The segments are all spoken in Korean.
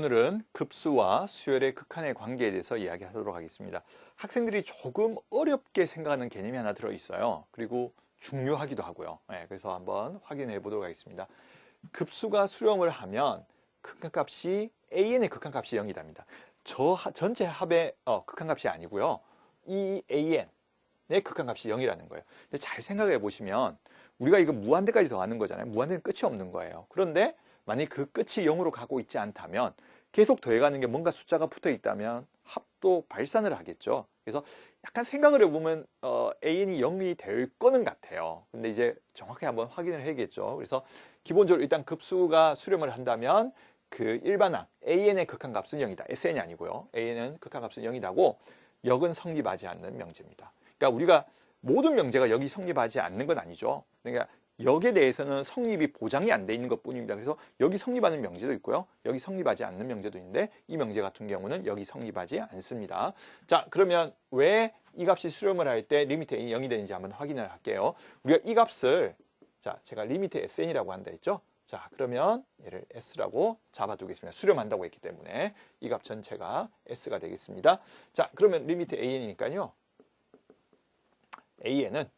오늘은 급수와 수열의 극한의 관계에 대해서 이야기하도록 하겠습니다. 학생들이 조금 어렵게 생각하는 개념이 하나 들어있어요. 그리고 중요하기도 하고요. 네, 그래서 한번 확인해 보도록 하겠습니다. 급수가 수렴을 하면 극한값이 an의 극한값이 0이 답니다. 저 전체 합의 어, 극한값이 아니고요. 이 an의 극한값이 0이라는 거예요. 근데 잘 생각해 보시면 우리가 이거 무한대까지 더하는 거잖아요. 무한대는 끝이 없는 거예요. 그런데 만약 그 끝이 0으로 가고 있지 않다면 계속 더해가는 게 뭔가 숫자가 붙어 있다면 합도 발산을 하겠죠. 그래서 약간 생각을 해보면 어, an이 0이 될 거는 같아요. 근데 이제 정확히 한번 확인을 해야겠죠. 그래서 기본적으로 일단 급수가 수렴을 한다면 그 일반항 an의 극한값은 0이다. sn이 아니고요. an은 극한값은 0이다고 역은 성립하지 않는 명제입니다. 그러니까 우리가 모든 명제가 여기 성립하지 않는 건 아니죠. 그러니까 역에 대해서는 성립이 보장이 안 돼 있는 것 뿐입니다. 그래서 여기 성립하는 명제도 있고요. 여기 성립하지 않는 명제도 있는데 이 명제 같은 경우는 여기 성립하지 않습니다. 자 그러면 왜 이 값이 수렴을 할 때 리미트 n이 0이 되는지 한번 확인을 할게요. 우리가 이 값을 자 제가 리미트 sn이라고 한다 했죠. 자 그러면 얘를 s라고 잡아두겠습니다. 수렴한다고 했기 때문에 이 값 전체가 s가 되겠습니다. 자 그러면 리미트 an이니까요. an은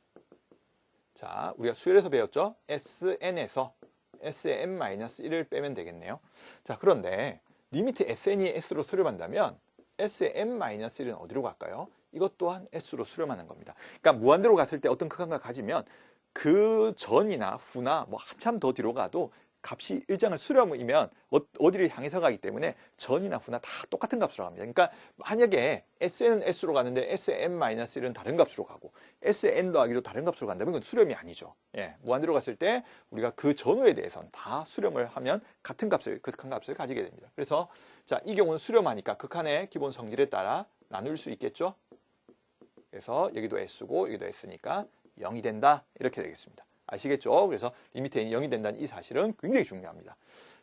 자 우리가 수열에서 배웠죠. sn에서 s의 n-1을 빼면 되겠네요. 자 그런데 리미트 sn이 s로 수렴한다면 s의 n-1은 어디로 갈까요? 이것 또한 s로 수렴하는 겁니다. 그러니까 무한대로 갔을 때 어떤 극한을 가지면 그 전이나 후나 뭐 한참 더 뒤로 가도 값이 일정을 수렴이면 어, 어디를 향해서 가기 때문에 전이나 후나 다 똑같은 값으로 갑니다. 그러니까 만약에 S는 S로 가는데 Sn-1은 다른 값으로 가고 Sn 더하기도 다른 값으로 간다면 그건 수렴이 아니죠. 예, 무한대로 갔을 때 우리가 그 전후에 대해서는 다 수렴을 하면 같은 값을 극한 값을 가지게 됩니다. 그래서 자, 이 경우는 수렴하니까 극한의 기본 성질에 따라 나눌 수 있겠죠. 그래서 여기도 S고 여기도 S니까 0이 된다 이렇게 되겠습니다. 아시겠죠? 그래서 리미트 n이 0이 된다는 이 사실은 굉장히 중요합니다.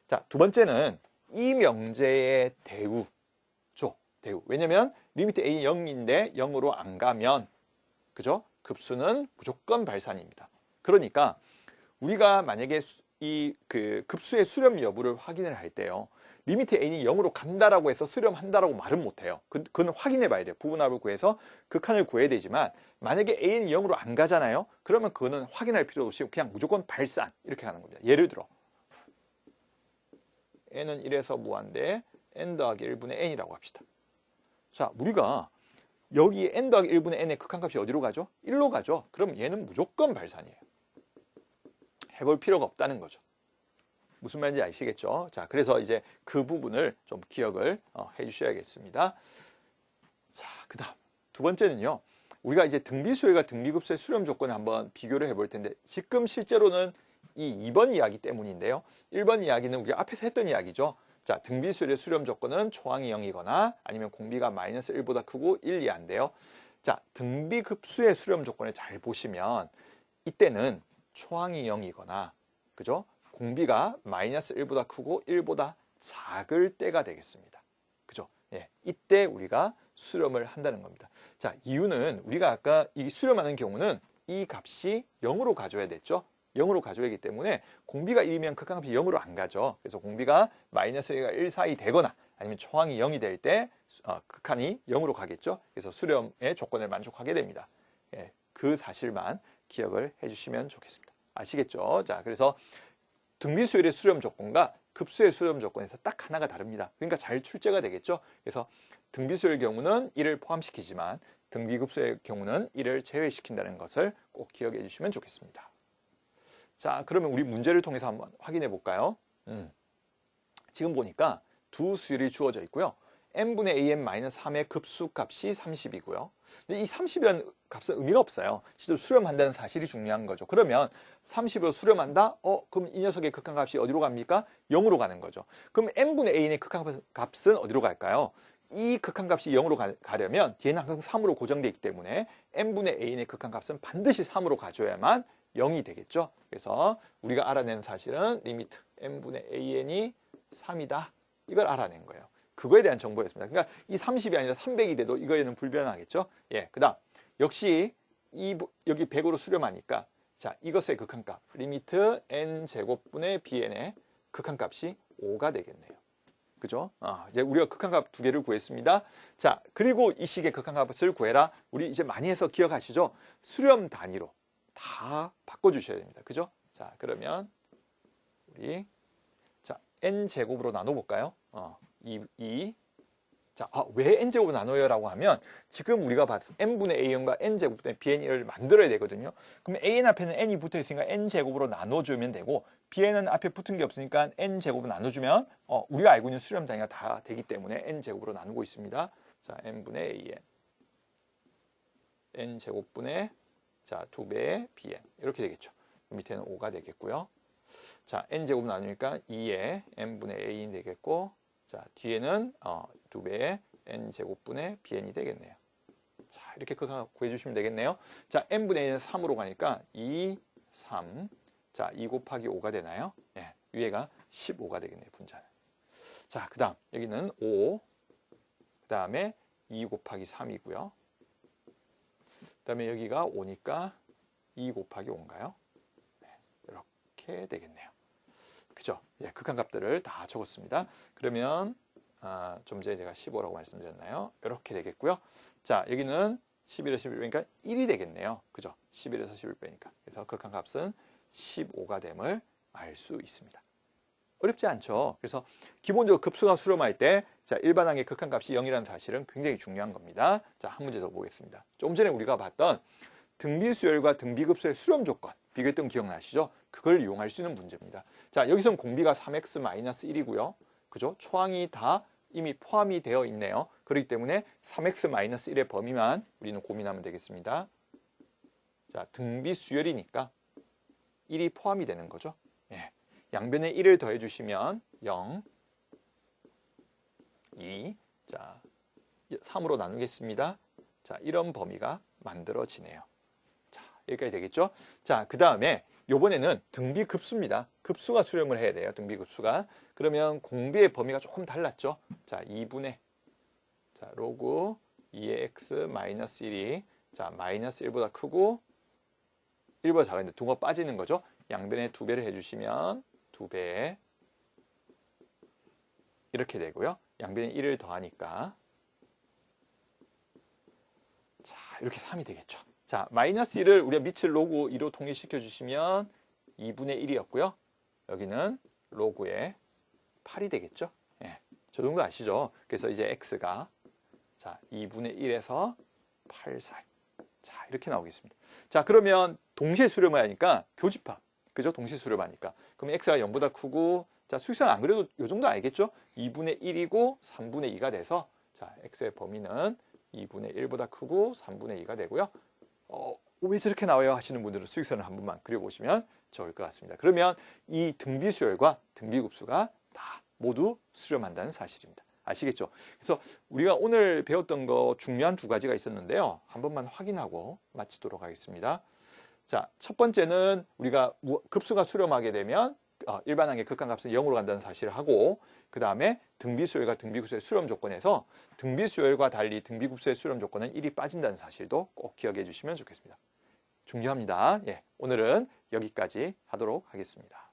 자, 두 번째는 이 명제의 대우죠. 대우. 왜냐면 리미트 n이 0인데 0으로 안 가면 그죠? 급수는 무조건 발산입니다. 그러니까 우리가 만약에 이 그 급수의 수렴 여부를 확인을 할 때요. 리미트 n이 0으로 간다라고 해서 수렴한다라고 말은 못해요. 그, 그건 확인해 봐야 돼요. 부분합을 구해서 극한을 구해야 되지만 만약에 n이 0으로 안 가잖아요. 그러면 그거는 확인할 필요 없이 그냥 무조건 발산 이렇게 하는 겁니다. 예를 들어 n은 1에서 무한대 n 더하기 1분의 n이라고 합시다. 자 우리가 여기 n 더하기 1분의 n의 극한값이 어디로 가죠? 1로 가죠. 그럼 얘는 무조건 발산이에요. 해볼 필요가 없다는 거죠. 무슨 말인지 아시겠죠? 자, 그래서 이제 그 부분을 좀 기억을 어, 해 주셔야겠습니다. 자, 그 다음 두 번째는요. 우리가 이제 등비수열과 등비급수의 수렴 조건을 한번 비교를 해 볼 텐데 지금 실제로는 이 2번 이야기 때문인데요. 1번 이야기는 우리가 앞에서 했던 이야기죠. 자, 등비수열의 수렴 조건은 초항이 0이거나 아니면 공비가 마이너스 1보다 크고 1 이하인데요. 자, 등비급수의 수렴 조건을 잘 보시면 이때는 초항이 0이거나 그죠? 공비가 마이너스 1보다 크고 1보다 작을 때가 되겠습니다. 그죠? 예, 이때 우리가 수렴을 한다는 겁니다. 자, 이유는 우리가 아까 이 수렴하는 경우는 이 값이 0으로 가져야 됐죠. 0으로 가져야 하기 때문에 공비가 1이면 극한값이 0으로 안 가죠. 그래서 공비가 마이너스 1과 1 사이 되거나 아니면 초항이 0이 될때 어, 극한이 0으로 가겠죠. 그래서 수렴의 조건을 만족하게 됩니다. 예, 그 사실만 기억을 해주시면 좋겠습니다. 아시겠죠? 자, 그래서 등비수열의 수렴 조건과 급수의 수렴 조건에서 딱 하나가 다릅니다. 그러니까 잘 출제가 되겠죠. 그래서 등비수의 경우는 이를 포함시키지만 등비급수의 경우는 이를 제외시킨다는 것을 꼭 기억해 주시면 좋겠습니다. 자, 그러면 우리 문제를 통해서 한번 확인해 볼까요? 음. 지금 보니까 두 수열이 주어져 있고요. N분의 an-3의 급수값이 30이고요. 이 30이라는 값은 의미가 없어요. 실제로 수렴한다는 사실이 중요한 거죠. 그러면 30으로 수렴한다? 어, 그럼 이 녀석의 극한값이 어디로 갑니까? 0으로 가는 거죠. 그럼 n분의 a의 극한값은 어디로 갈까요? 이 극한값이 0으로 가, 려면 뒤에는 항상 3으로 고정되어 있기 때문에 n분의 a의 극한값은 반드시 3으로 가져야만 0이 되겠죠. 그래서 우리가 알아낸 사실은 리미트 n분의 an이 3이다. 이걸 알아낸 거예요. 그거에 대한 정보였습니다. 그러니까 이 30이 아니라 300이 돼도 이거에는 불변하겠죠. 예, 그 다음 역시 이 여기 100으로 수렴하니까 자 이것의 극한값 리미트 n 제곱분의 bn의 극한값이 5가 되겠네요. 그죠? 아, 이제 우리가 극한값 두 개를 구했습니다. 자, 그리고 이 식의 극한값을 구해라. 우리 이제 많이 해서 기억하시죠? 수렴 단위로 다 바꿔주셔야 됩니다. 그죠? 자, 그러면 우리 자 n 제곱으로 나눠볼까요? 어, 2, 2 자, 아, 왜 n제곱 나눠요 라고 하면 지금 우리가 봤던 n분의 a0과 n제곱 분의 bn을 만들어야 되거든요. 그럼 an 앞에는 n이 붙어 있으니까 n제곱으로 나눠주면 되고 bn은 앞에 붙은 게 없으니까 n제곱으로 나눠주면 어, 우리가 알고 있는 수렴 단위가 다 되기 때문에 n제곱으로 나누고 있습니다. 자, n분의 an n제곱분의 자, 2배의 bn 이렇게 되겠죠. 밑에는 5가 되겠고요. 자, n제곱 나누니까 2의 n분의 a인 되겠고 자, 뒤에는 어, 2배의 n제곱분의 bn이 되겠네요. 자, 이렇게 구해주시면 되겠네요. 자, n분의 a는 3으로 가니까 2, 3. 자, 2 곱하기 5가 되나요? 예, 위에가 15가 되겠네요, 분자는. 자, 그 다음, 여기는 5. 그 다음에 2 곱하기 3이고요. 그 다음에 여기가 5니까 2 곱하기 5인가요? 네, 이렇게 되겠네요. 그죠? 예, 극한값들을 다 적었습니다. 그러면 아, 좀 전에 제가 15라고 말씀드렸나요? 이렇게 되겠고요. 자, 여기는 11에서 11빼니까 1이 되겠네요. 그죠? 11에서 11 빼니까. 그래서 극한값은 15가 됨을 알 수 있습니다. 어렵지 않죠? 그래서 기본적으로 급수가 수렴할 때 자, 일반항의 극한값이 0이라는 사실은 굉장히 중요한 겁니다. 자, 한 문제 더 보겠습니다. 좀 전에 우리가 봤던 등비수열과 등비급수의 수렴 조건 비교했던 기억나시죠? 그걸 이용할 수 있는 문제입니다. 자, 여기선 공비가 3x-1이고요. 그죠? 초항이 다 이미 포함이 되어 있네요. 그렇기 때문에 3x-1의 범위만 우리는 고민하면 되겠습니다. 자, 등비 수열이니까 1이 포함이 되는 거죠. 예. 양변에 1을 더해 주시면 0, 2, 자, 3으로 나누겠습니다. 자, 이런 범위가 만들어지네요. 자, 여기까지 되겠죠? 자, 그 다음에 요번에는 등비 급수입니다. 급수가 수렴을 해야 돼요. 등비 급수가. 그러면 공비의 범위가 조금 달랐죠. 자, 2분의 자, 로그 2의 x 마이너스 1이 자, 마이너스 1보다 크고 1보다 작은데 둥어 빠지는 거죠. 양변에 두 배를 해주시면 두 배. 이렇게 되고요. 양변에 1을 더하니까 자, 이렇게 3이 되겠죠. 자, 마이너스 1을 우리가 밑을 로그 2로 통일시켜 주시면 2분의 1이었고요. 여기는 로그의 8이 되겠죠. 예, 저 정도 아시죠? 그래서 이제 x가 자 2분의 1에서 8 사이. 자, 이렇게 나오겠습니다. 자, 그러면 동시에 수렴을 하니까 교집합. 그죠? 동시에 수렴하니까. 그럼 x가 0보다 크고 자, 수식선 안 그래도 요 정도 알겠죠? 2분의 1이고 3분의 2가 돼서 자, x의 범위는 2분의 1보다 크고 3분의 2가 되고요. 어, 왜 저렇게 나와요? 하시는 분들은 수익선을 한 번만 그려보시면 좋을 것 같습니다. 그러면 이 등비수열과 등비급수가 다 모두 수렴한다는 사실입니다. 아시겠죠? 그래서 우리가 오늘 배웠던 거 중요한 두 가지가 있었는데요. 한 번만 확인하고 마치도록 하겠습니다. 자, 첫 번째는 우리가 급수가 수렴하게 되면 어, 일반항의 극한값은 0으로 간다는 사실을 하고 그 다음에 등비수열과 등비급수의 수렴 조건에서 등비수열과 달리 등비급수의 수렴 조건은 1이 빠진다는 사실도 꼭 기억해 주시면 좋겠습니다. 중요합니다. 예, 오늘은 여기까지 하도록 하겠습니다.